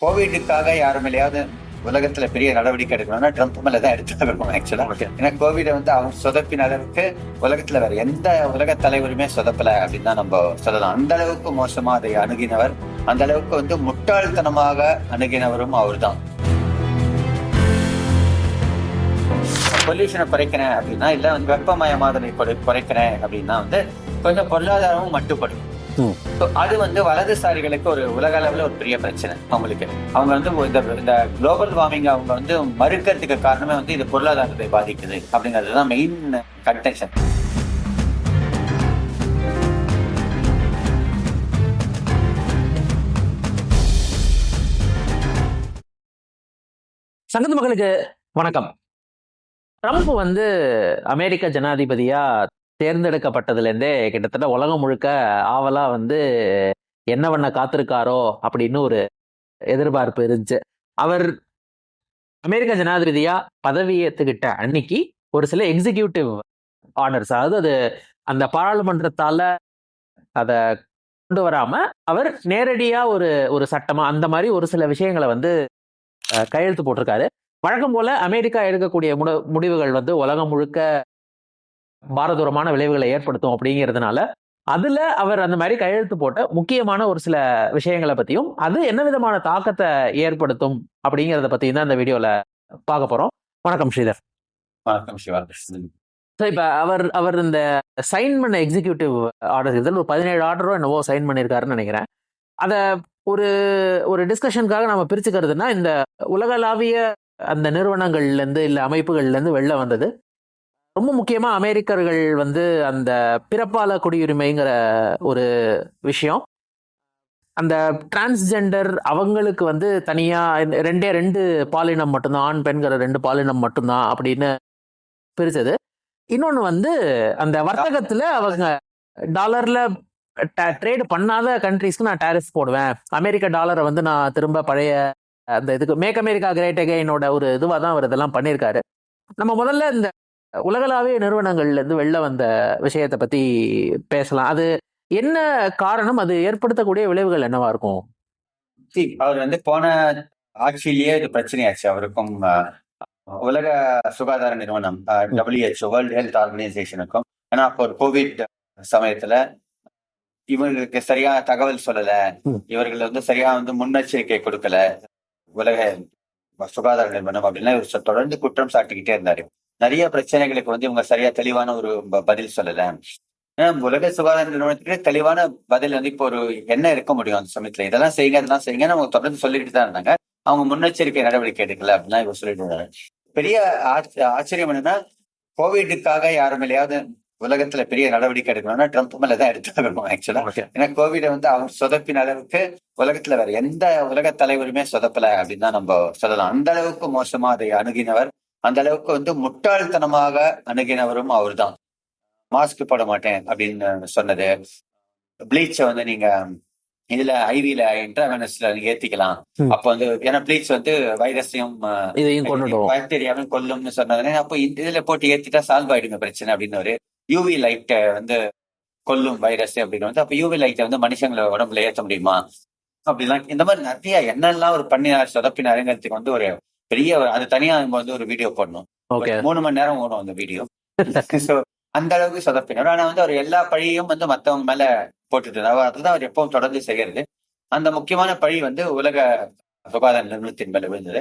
கோவிடுக்காக யாரும் இல்லையாவது உலகத்துல பெரிய நடவடிக்கை எடுக்கணும்னா ட்ரம்ப் மேல தான் எடுத்தாகணும் ஆக்சுவலா ஏன்னா கோவிட வந்து அவங்க சொதப்பின அளவுக்கு உலகத்துல வேற எந்த உலக தலைவருமே சொதப்பல அப்படின்னு தான் நம்ம சொல்லலாம். அந்த அளவுக்கு மோசமா அதை அணுகினவர். அந்த அளவுக்கு வந்து முட்டாள்தனமாக அணுகினவரும் அவர்தான். பொல்யூஷனை குறைக்கிறேன் அப்படின்னா இல்ல வந்து வெப்பமயமாதலை குறை- குறைக்கிறேன் அப்படின்னா வந்து கொஞ்சம் பொருளாதாரமும் மட்டுப்படும் அது வந்து வலதுசாரிகளுக்கு ஒரு உலக அளவுல ஒரு பெரிய பிரச்சனை அவங்களுக்கு. அவங்க வந்து இந்த இந்த குளோபல் வார்மிங் அவங்க வந்து மறுக்கிறதுக்கு காரணமே வந்து இது பொருளாதாரத்தை பாதிக்குது அப்படிங்கிறது தான் மெயின் கன்டென்ஷன் சங்கத்து மக்களுக்கு வணக்கம். ட்ரம்ப் வந்து அமெரிக்க ஜனாதிபதியா தேர்ந்தெடுக்கப்பட்டதுலேருந்தே கிட்டத்தட்ட உலகம் முழுக்க ஆவலா வந்து என்ன பண்ண காத்திருக்காரோ? அப்படின்னு ஒரு எதிர்பார்ப்பு இருந்துச்சு. அவர் அமெரிக்க ஜனாதிபதியா பதவி ஏத்துக்கிட்ட அன்னைக்கு ஒரு சில எக்ஸிகியூட்டிவ் ஆனர்ஸ் அதாவது அது அந்த பாராளுமன்றத்தால அதை கொண்டு வராம அவர் நேரடியா ஒரு ஒரு சட்டமா அந்த மாதிரி ஒரு சில விஷயங்களை வந்து கையெழுத்து போட்டிருக்காரு. வழக்கம் போல அமெரிக்கா எடுக்கக்கூடிய முட- முடிவுகள் வந்து உலகம் முழுக்க பாரதூரமான விளைவுகளை ஏற்படுத்தும் அப்படிங்கிறதுனால அதுல அவர் அந்த மாதிரி கையெழுத்து போட்ட முக்கியமான ஒரு சில விஷயங்களை பத்தியும் அது என்ன விதமான தாக்கத்தை ஏற்படுத்தும் அப்படிங்கிறத பத்தியும் தான் இந்த வீடியோல பார்க்க போறோம். வணக்கம் ஸ்ரீதர். வணக்கம் சிவா ஸோ இப்போ அவர் அவர் இந்த சைன் பண்ண எக்ஸிக்யூட்டிவ் ஆர்டர் இதில் ஒரு பதினேழு ஆர்டரோ என்னவோ சைன் பண்ணியிருக்காருன்னு நினைக்கிறேன். அதை ஒரு ஒரு டிஸ்கஷனுக்காக நம்ம பிரிச்சுக்கிறதுனா இந்த உலகளாவிய அந்த நிறுவனங்கள்லேருந்து இல்லை அமைப்புகள்லேருந்து வெளில வந்தது. ரொம்ப முக்கியமாக அமெரிக்கர்கள் வந்து அந்த பிறப்பால குடியுரிமைங்கிற ஒரு விஷயம். அந்த டிரான்ஸ்ஜெண்டர் அவங்களுக்கு வந்து தனியாக ரெண்டே ரெண்டு பாலினம் மட்டும்தான் ஆண் பெண்கிற ரெண்டு பாலினம் மட்டும்தான் அப்படின்னு பிரிச்சது இன்னொன்று வந்து அந்த வர்த்தகத்தில் அவங்க டாலரில் ட்ரேடு பண்ணாத கண்ட்ரீஸ்க்கு நான் டேரிஃப் போடுவேன். அமெரிக்க டாலரை வந்து நான் திரும்ப பழைய அந்த இதுக்கு மேக் அமெரிக்கா கிரேட் அகைனோட ஒரு இதுவாக தான் அவர் இதெல்லாம் பண்ணியிருக்காரு. நம்ம முதல்ல இந்த உலகளாவிய நிறுவனங்கள்லேருந்து வெளில வந்த விஷயத்தை பற்றி பேசலாம். அது என்ன காரணம்? அது ஏற்படுத்தக்கூடிய விளைவுகள் என்னவா இருக்கும்? அவர் வந்து போன ஆட்சியிலேயே இது பிரச்சனையாச்சு. அவருக்கும் உலக சுகாதார நிறுவனம் டபிள்யூஹெச்ஓ வேர்ல்ட் ஹெல்த் ஆர்கனைசேஷனுக்கும் ஏன்னா அப்போ ஒரு கோவிட் சமயத்துல இவங்களுக்கு சரியா தகவல் சொல்லல. இவர்கள் வந்து சரியா வந்து முன்னெச்சரிக்கை கொடுக்கல. உலக சுகாதார நிறுவனம் அப்படின்னா இவர் தொடர்ந்து குற்றம் சாட்டிக்கிட்டே இருந்தாரு. நிறைய பிரச்சனைகளுக்கு வந்து இவங்க சரியா தெளிவான ஒரு பதில் சொல்லல. உலக சுகாதார நிறுவனத்துக்கு தெளிவான பதில் வந்து இப்போ ஒரு என்ன இருக்க முடியும் அந்த சமயத்துல? இதெல்லாம் செய்யுங்க இதெல்லாம் செய்யுங்க அவங்க தொடர்ந்து சொல்லிட்டு தான் இருந்தாங்க. அவங்க முன்னெச்சரிக்கை நடவடிக்கை எடுக்கல அப்படின்னா இவர் சொல்லிட்டு இருந்தாரு பெரிய ஆச்ச- ஆச்சரியம் என்னன்னா கோவிடுக்காக யாரும் இல்லையாவது உலகத்துல பெரிய நடவடிக்கை எடுக்கணும்னா ட்ரம்ப் மேல தான் எடுத்தாகணும் ஆக்சுவலா. ஏன்னா கோவிட வந்து அவங்க சொதப்பின அளவுக்கு உலகத்துல வேற எந்த உலக தலைவருமே சொதப்பல அப்படின்னு தான் நம்ம சொல்லலாம். அந்த அளவுக்கு மோசமா அதை அணுகினவர் அந்த அளவுக்கு வந்து முட்டாள்தனமாக அணுகினவரும் அவர்தான். மாஸ்க் போட மாட்டேன் அப்படின்னு சொன்னது. ப்ளீச்சை வந்து நீங்க இதுல ஐவில இன்ட்ராவெனஸ்ல நீங்க ஏத்திக்கலாம். அப்ப வந்து ஏன்னா ப்ளீச் வந்து வைரஸையும் பாக்டீரியாவும் கொல்லும்னு சொன்னதுனே அப்போ இதுல போட்டு ஏத்திட்டா சால்வ் ஆயிடுங்க பிரச்சனை அப்படின்னு யூவி லைட்டை வந்து கொல்லும் வைரஸ் அப்படின்னு வந்து அப்ப யூவி லைட்டை வந்து மனுஷங்களை உடம்புல ஏத்த முடியுமா? அப்படிலாம் இந்த மாதிரி நிறைய என்னெல்லாம் ஒரு பண்ணினார் சொதப்பினாருங்கிறதுக்கு வந்து ஒரு பெரிய அது தனியா நம்ம வந்து ஒரு வீடியோ போடணும். மூணு மணி நேரம் ஓடும் அந்த வீடியோ So, அந்த அளவுக்கு சொதப்பினார் ஆனா வந்து அவர் எல்லா பழியும் வந்து மத்தவங்க மேல போட்டுட்டு இருந்தார் அதுதான் அவர் எப்பவும் தொடர்ந்து செய்யறது. அந்த முக்கியமான பழி வந்து உலக சுகாதார நிறுவனத்தின் மேல விழுந்தது.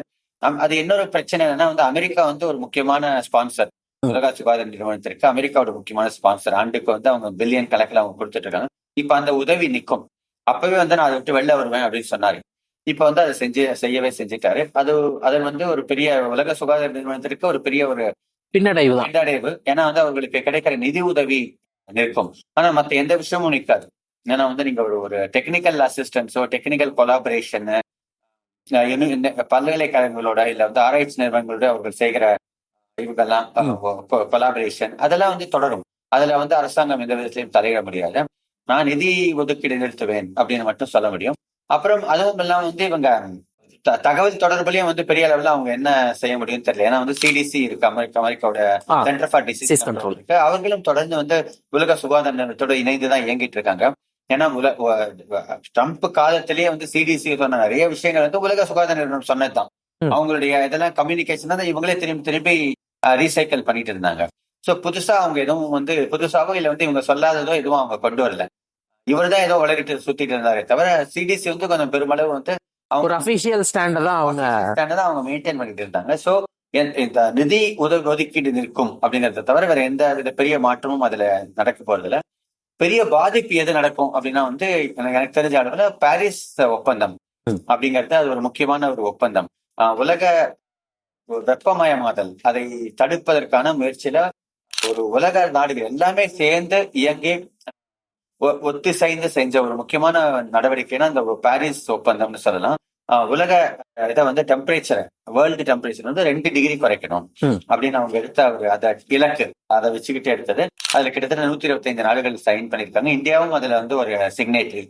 அது இன்னொரு பிரச்சனை என்னன்னா வந்து அமெரிக்கா வந்து ஒரு முக்கியமான ஸ்பான்சர். உலக சுகாதார நிறுவனத்திற்கு அமெரிக்காவோட முக்கியமான ஸ்பான்சர் ஆண்டுக்கு வந்து அவங்க பில்லியன் கணக்குல அவங்க கொடுத்துட்டு இருக்காங்க. இப்ப அந்த உதவி நிக்கும் அப்பவே வந்து நான் அதை விட்டு வெளில வருவேன் அப்படின்னு சொன்னாரு. இப்ப வந்து அதை செஞ்சு செய்யவே செஞ்சுட்டாரு. அது அது வந்து ஒரு பெரிய உலக சுகாதார நிறுவனத்திற்கு ஒரு பெரிய ஒரு பின்னடைவு தான் பின்னடைவு. ஏன்னா வந்து அவர்களுக்கு கிடைக்கிற நிதி உதவி நிற்கும். ஆனா மத்த எந்த விஷயமும் நிற்காது. ஏன்னா வந்து நீங்க ஒரு ஒரு டெக்னிக்கல் அசிஸ்டன்ஸோ டெக்னிக்கல் கொலாபரேஷன் பல்கலைக்கழகங்களோட இல்ல வந்து ஆராய்ச்சி நிறுவனங்களோட அவர்கள் செய்கிற இவங்கெல்லாம் கொலாபரேஷன் அதெல்லாம் வந்து தொடரும். அதுல வந்து அரசாங்கம் எந்த விதத்திலையும் தலையிட முடியாது. நான் நிதி ஒதுக்கீடு நிறுத்துவேன் அப்படின்னு மட்டும் சொல்ல முடியும். அப்புறம் அதுவும் இல்லாம வந்து இவங்க தகவல் தொடர்புலயும் வந்து பெரிய அளவுல அவங்க என்ன செய்ய முடியும்னு தெரியல. ஏன்னா வந்து சிடிசி இருக்கு அமெரிக்கா அமெரிக்காவோட சென்டர் ஃபார் டிசீஸ். கண்ட்ரோல் இருக்கு அவர்களும் தொடர்ந்து வந்து உலக சுகாதார நிறுவனத்தோட இணைந்து தான் இயங்கிட்டு இருக்காங்க. ஏன்னா உல ட்ரம்ப் காலத்திலேயே வந்து சிடிசி சொன்ன நிறைய விஷயங்கள் வந்து உலக சுகாதார நிறுவனம் சொன்னதுதான். அவங்களுடைய இதெல்லாம் கம்யூனிகேஷன் தான் இவங்களே திரும்பி திரும்பி ரீசைக்கிள் பண்ணிட்டு இருந்தாங்க. சோ புதுசா அவங்க எதுவும் வந்து புதுசாவோ இல்ல வந்து இவங்க சொல்லாததோ எதுவும் அவங்க கொண்டு வரல. இவர் தான் ஏதோ வளரிட்டு சுத்திட்டு இருந்தாரே தவிர சிடிசி வந்து கொஞ்சம் பெருமளவு வந்து ஒரு அவங்க அபிஷியல் ஸ்டாண்ட் தான் அவங்க தான் அவங்க மெயின்டைன் பண்ணிட்டு இருந்தாங்க. சோ இந்த நிதி உதவி ஒதுக்கீடு நிற்கும் அப்படிங்கறத தவிர வேற எந்த வித பெரிய மாற்றமும் அதுல நடக்க போறதில்ல. பெரிய பாதிப்பு எது நடக்கும் அப்படின்னா வந்து எனக்கு தெரிஞ்ச அளவுல பாரிஸ் ஒப்பந்தம். அப்படிங்கிறது அது ஒரு முக்கியமான ஒரு ஒப்பந்தம். உலக வெப்பமயமாதல் அதை தடுப்பதற்கான முயற்சியில ஒரு உலக நாடுகள் எல்லாமே சேர்ந்து இயங்கி ஒத்திசைந்து செஞ்ச ஒரு முக்கியமான நடவடிக்கைனா இந்த பாரிஸ் ஒப்பந்தம்னு சொல்லலாம். உலக இதை வந்து டெம்பரேச்சர் வேர்ல்டு டெம்பரேச்சர் வந்து ரெண்டு டிகிரி குறைக்கணும். அப்படின்னு அவங்க எடுத்த ஒரு அத இலக்கு அதை வச்சுக்கிட்டு எடுத்தது. அதுல கிட்டத்தட்ட நூத்தி இருபத்தைந்து நாடுகள் சைன் பண்ணிருக்காங்க இந்தியாவும் அதுல வந்து ஒரு சிக்னேட்டரி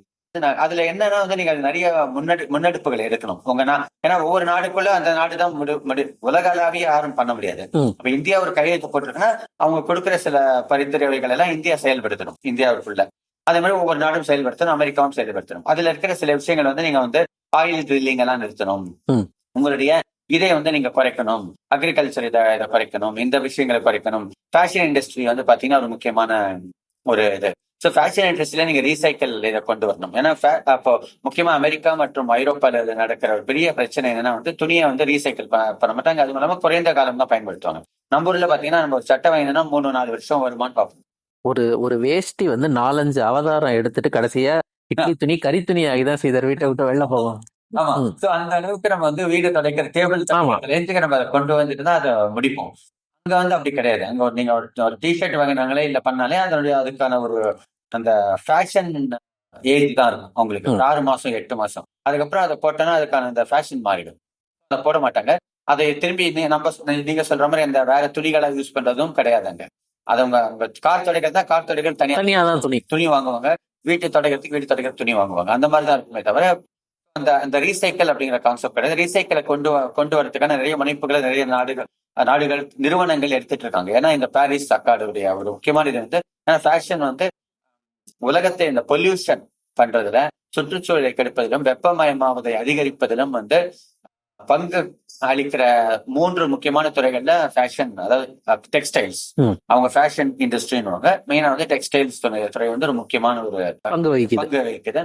அதுல என்னன்னா வந்து நீங்க நிறைய முன்னெடு முன்னெடுப்புகள் எடுக்கணும். உங்க நா ஏன்னா ஒவ்வொரு நாடுக்குள்ள அந்த நாடு தான் முடி முடி உலகளாவிய யாரும் பண்ண முடியாது. அப்ப இந்தியா ஒரு கையெழுத்து போட்டிருக்குன்னா அவங்க கொடுக்கிற சில பரிந்துரைகள் எல்லாம் இந்தியா செயல்படுத்தணும். இந்தியாவுக்குள்ள. அதே மாதிரி ஒவ்வொரு நாடும் செயல்படுத்தணும் அமெரிக்காவும் செயல்படுத்தணும். அதுல இருக்கிற சில விஷயங்கள் வந்து நீங்க வந்து ஆயில் ட்ரில்லிங் எல்லாம் நிறுத்தணும். உங்களுடைய இதை வந்து நீங்க குறைக்கணும். அக்ரிகல்ச்சர் இதை இதை குறைக்கணும். இந்த விஷயங்களை குறைக்கணும். ஃபேஷன் இண்டஸ்ட்ரி வந்து பாத்தீங்கன்னா ஒரு முக்கியமான ஒரு இது. ஸோ ஃபேஷன் இண்டஸ்ட்ரியில நீங்க ரீசைக்கிள் இதை கொண்டு வரணும். ஏன்னா அப்போ முக்கியமா அமெரிக்கா மற்றும் ஐரோப்பால நடக்கிற ஒரு பெரிய பிரச்சனை என்னன்னா வந்து துணியை வந்து ரீசைக்கிள் பண்ண மாட்டாங்க. அது மூலமா குறைந்த காலம் தான் பயன்படுத்துவாங்க. நம்ம ஊர்ல பாத்தீங்கன்னா நம்ம ஒரு சட்டை வாங்கினா மூணு நாலு வருஷம் வருமான்னு பார்ப்போம். ஒரு ஒரு வேஷ்டி வந்து நாலஞ்சு அவதாரம் எடுத்துட்டு கடைசியா இட்லி துணி கறி துணி ஆகிதான் செய்தர். வீட்டை விட்டு வெளில போவோம். ஆமா. சோ அந்த அளவுக்கு நம்ம வந்து வீடு துடைக்கிற டேபிள். ரேஞ்சுக்கு நம்ம அதை கொண்டு வந்துட்டு தான் அதை முடிப்போம். அங்க வந்து அப்படி கிடையாது. அங்க ஒரு நீங்க ஒரு- டிஷர்ட் வாங்கினாங்களே இல்ல பண்ணாலே அதனுடைய அதுக்கான ஒரு அந்த ஃபேஷன் ஏஜ் தான் இருக்கும் அவங்களுக்கு. ஆறு மாசம் எட்டு மாசம். அதுக்கப்புறம் அதை போட்டோன்னா அதுக்கான அந்த ஃபேஷன் மாறிடும். அதை போட மாட்டாங்க. அதை திரும்பி நம்ம நீங்க சொல்ற மாதிரி அந்த வேற துணிகளை யூஸ் பண்றதும் கிடையாது அங்க. அது அவங்க கார் துடைக்கிறதா கார் துடைக்கிறது தனியா தனியா தான் துணி. துணி வாங்குவாங்க. வீட்டு துடைக்கிறதுக்கு வீட்டு துடைக்கிற துணி வாங்குவாங்க. அந்த மாதிரி தான் இருக்குமே தவிர அந்த அந்த ரீசைக்கிள் அப்படிங்கிற கான்செப்ட் கிடையாது. ரீசைக்கிளை கொண்டு கொண்டு வரதுக்கான நிறைய முனைப்புகளை நிறைய நாடுகள் நாடுகள் நிறுவனங்கள் எடுத்துட்டு இருக்காங்க. ஏன்னா இந்த பாரிஸ் அக்காடுடைய ஒரு முக்கியமான இது வந்து ஏன்னா ஃபேஷன் வந்து உலகத்தை இந்த பொல்யூஷன் பண்றதுல சுற்றுச்சூழலை கெடுப்பதிலும் வெப்பமயமாவதை அதிகரிப்பதிலும் வந்து பங்கு அளிக்கிற மூன்று முக்கியமான துறைகள்ல ஃபேஷன் அதாவது டெக்ஸ்டைல்ஸ். அவங்க ஃபேஷன் இண்டஸ்ட்ரின்னு மெயினா வந்து டெக்ஸ்டைல்ஸ் துறை வந்து ஒரு முக்கியமான ஒரு பங்கு வகிக்குது.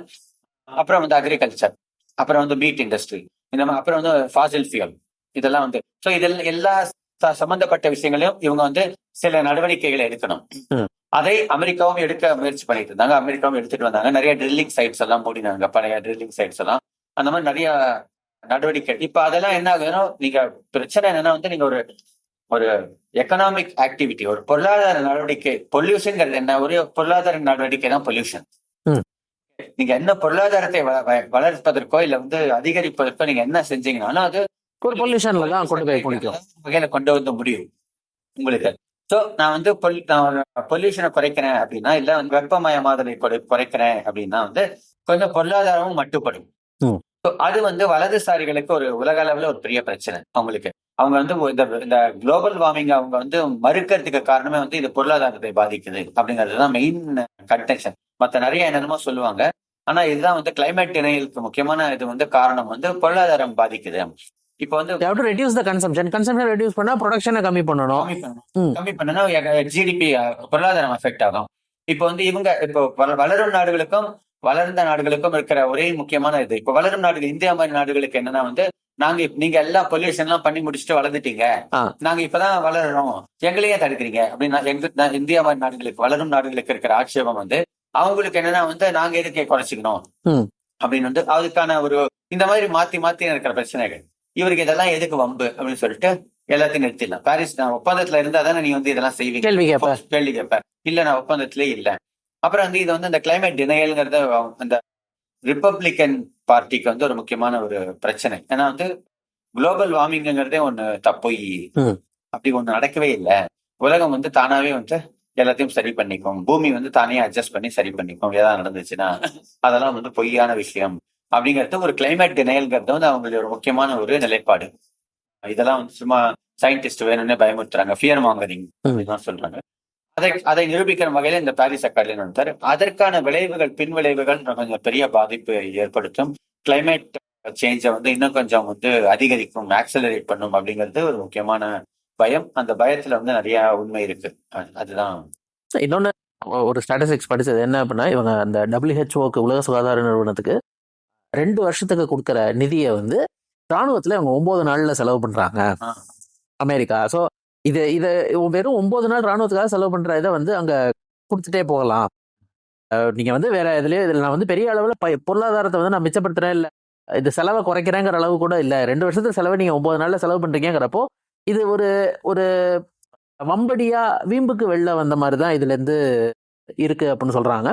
அப்புறம் வந்து அக்ரிகல்ச்சர் அப்புறம் வந்து மீட் இண்டஸ்ட்ரி இந்த மாதிரி அப்புறம் வந்து ஃபாசில் ஃபியூல் இதெல்லாம் வந்து ஸோ இதெல்லாம் எல்லா சம்பந்தப்பட்ட விஷயங்களையும் இவங்க வந்து சில நடவடிக்கைகளை எடுக்கணும். அதை அமெரிக்காவும் எடுக்க முயற்சி பண்ணிட்டு இருந்தாங்க. அமெரிக்காவும் எடுத்துட்டு வந்தாங்க. நிறைய ட்ரில்லிங் சைட்ஸ் எல்லாம் மூடினாங்க. பழைய ட்ரில்லிங் சைட்ஸ் எல்லாம். அந்த மாதிரி நிறைய நடவடிக்கை. இப்ப அதெல்லாம் என்ன ஆகுதுன்னா நீங்க பிரச்சனை என்னன்னா வந்து நீங்க ஒரு ஒரு எக்கனாமிக் ஆக்டிவிட்டி ஒரு பொருளாதார நடவடிக்கை பொல்யூஷன்ங்கிறது என்ன? ஒரு பொருளாதார நடவடிக்கை தான் பொல்யூஷன். நீங்க என்ன பொருளாதாரத்தை வளர்ப்பதற்கோ இல்ல வந்து அதிகரிப்பதற்கோ நீங்க என்ன செஞ்சீங்கன்னாலும் அது ஒரு பொல்யூஷன்ல தான் கொண்டு போய் குடிக்கும். வகையில கொண்டு வந்து முடியும். உங்களுக்கு. சோ நான் வந்து பொல்யூஷனை குறைக்கிறேன் அப்படின்னா இல்ல வந்து வெப்பமயமாதலை குறை- குறைக்கிறேன் அப்படின்னா வந்து கொஞ்சம் பொருளாதாரமும் மட்டுப்படும் அது வந்து வலதுசாரிகளுக்கு ஒரு உலக அளவுல ஒரு பெரிய பிரச்சனை அவங்களுக்கு. அவங்க வந்து இந்த இந்த குளோபல் வார்மிங் அவங்க வந்து மறுக்கிறதுக்கு காரணமே வந்து இது பொருளாதாரத்தை பாதிக்குது அப்படிங்கிறது தான் மெயின் கன்டென்ஷன் மத்த நிறைய என்னென்னமோ சொல்லுவாங்க. ஆனா இதுதான் வந்து கிளைமேட் டினைலுக்கு முக்கியமான இது வந்து காரணம் வந்து பொருளாதாரம் பாதிக்குது. இப்போ வந்து reduce the consumption consumption reduce பண்ணா ப்ரொடக்ஷனை கம்மி பண்ணணும். கம்மி பண்ணனா ஜிடிபி பொருளாதாரம் அஃபெக்ட் ஆகும். இப்போ வந்து இவங்க இப்போ வள- வளரும் நாடுகளுக்கும் வளர்ந்த நாடுகளுக்கும் இருக்கிற ஒரே முக்கியமான இது. இப்போ வளரும் நாடுகள் இந்தியா மாதிரி நாடுகளுக்கு என்னன்னா வந்து நாங்க நீங்க எல்லா பொல்யூஷன் எல்லாம் பண்ணி முடிச்சுட்டு வளர்ந்துட்டீங்க. நாங்க இப்பதான் வளர்றோம். எங்களையே தடுக்கிறீங்க. அப்படின்னா எங்க இந்தியா மாதிரி நாடுகளுக்கு வளரும் நாடுகளுக்கு இருக்கிற ஆட்சேபம் வந்து அவங்களுக்கு என்னன்னா வந்து நாங்க எதுக்கே குறைச்சிக்கணும். அப்படின்னு வந்து அதுக்கான ஒரு இந்த மாதிரி மாத்தி மாத்தி இருக்கிற பிரச்சனைகள். இவருக்கு இதெல்லாம் எதுக்கு வம்பு? அப்படின்னு சொல்லிட்டு எல்லாத்தையும் நிறுத்திடலாம். பாரிஸ் நான் ஒப்பந்தத்துல இருந்தா தானே நீ வந்து இதெல்லாம் செய்வீங்க. கேள்வி கேட்ப கேள்வி கேட்ப இல்ல நான் ஒப்பந்தத்திலே இல்ல. அப்புறம் வந்து இது வந்து இந்த கிளைமேட் டினையல்ங்கிறத அந்த ரிப்பப்ளிகன் பார்ட்டிக்கு வந்து ஒரு முக்கியமான ஒரு பிரச்சனை. ஏன்னா வந்து குளோபல் வார்மிங்கிறதே ஒண்ணு தப்பொய். அப்படி ஒண்ணு நடக்கவே இல்லை. உலகம் வந்து தானாவே வந்து எல்லாத்தையும் சரி பண்ணிக்கும். பூமி வந்து தானே அட்ஜஸ்ட் பண்ணி சரி பண்ணிக்கும். ஏதாவது நடந்துச்சுன்னா அதெல்லாம் வந்து பொய்யான விஷயம். அப்படிங்கிறது ஒரு கிளைமேட் டினையல்ங்கிறது வந்து அவங்களுடைய ஒரு முக்கியமான ஒரு நிலைப்பாடு. இதெல்லாம் வந்து சும்மா சயின்டிஸ்ட் வேணும்னே பயமுறுத்துறாங்க. ஃபியர் மாங்கரிங் அப்படிதான் சொல்றாங்க. அதை அதை நிரூபிக்கிற வகையில இந்த பாரிஸ் அக்கார்டில் நடத்தார் அதற்கான விளைவுகள் பின் விளைவுகள் கொஞ்சம் பெரிய பாதிப்பு ஏற்படுத்தும். கிளைமேட் சேஞ்சை வந்து இன்னும் கொஞ்சம் வந்து அதிகரிக்கும் ஆக்சலரேட் பண்ணும் அப்படிங்கிறது ஒரு முக்கியமான பயம். அந்த பயத்துல வந்து நிறைய உண்மை இருக்கு. அதுதான். இன்னொன்று ஒரு ஸ்டாட்டிஸ்டிக்ஸ் படிச்சது என்ன அப்படின்னா இவங்க அந்த டபிள்யூஹெச்ஓக்கு உலக சுகாதார நிறுவனத்துக்கு ரெண்டு வருஷத்துக்கு கொடுக்குற நிதியை வந்து ராணுவத்தில் இவங்க ஒன்பது நாளில் செலவு பண்ணுறாங்க. அமெரிக்கா. ஸோ இது இதை வெறும் ஒன்பது நாள் ராணுவத்துக்காக செலவு பண்ணுற இதை வந்து அங்கே கொடுத்துட்டே போகலாம். நீங்கள் வந்து வேற இதுலேயே இதில் நான் வந்து பெரிய அளவில் ப பொருளாதாரத்தை வந்து நான் மிச்சப்படுத்துகிறேன் இல்லை. இது செலவை குறைக்கிறேங்கிற அளவு கூட இல்லை. ரெண்டு வருஷத்துக்கு செலவை நீங்கள் ஒம்பது நாளில் செலவு பண்ணுறீங்கிறப்போ இது ஒரு ஒரு வம்படியாக வீம்புக்கு வெளில வந்த மாதிரி தான் இதுலேருந்து இருக்குது அப்படின்னு சொல்கிறாங்க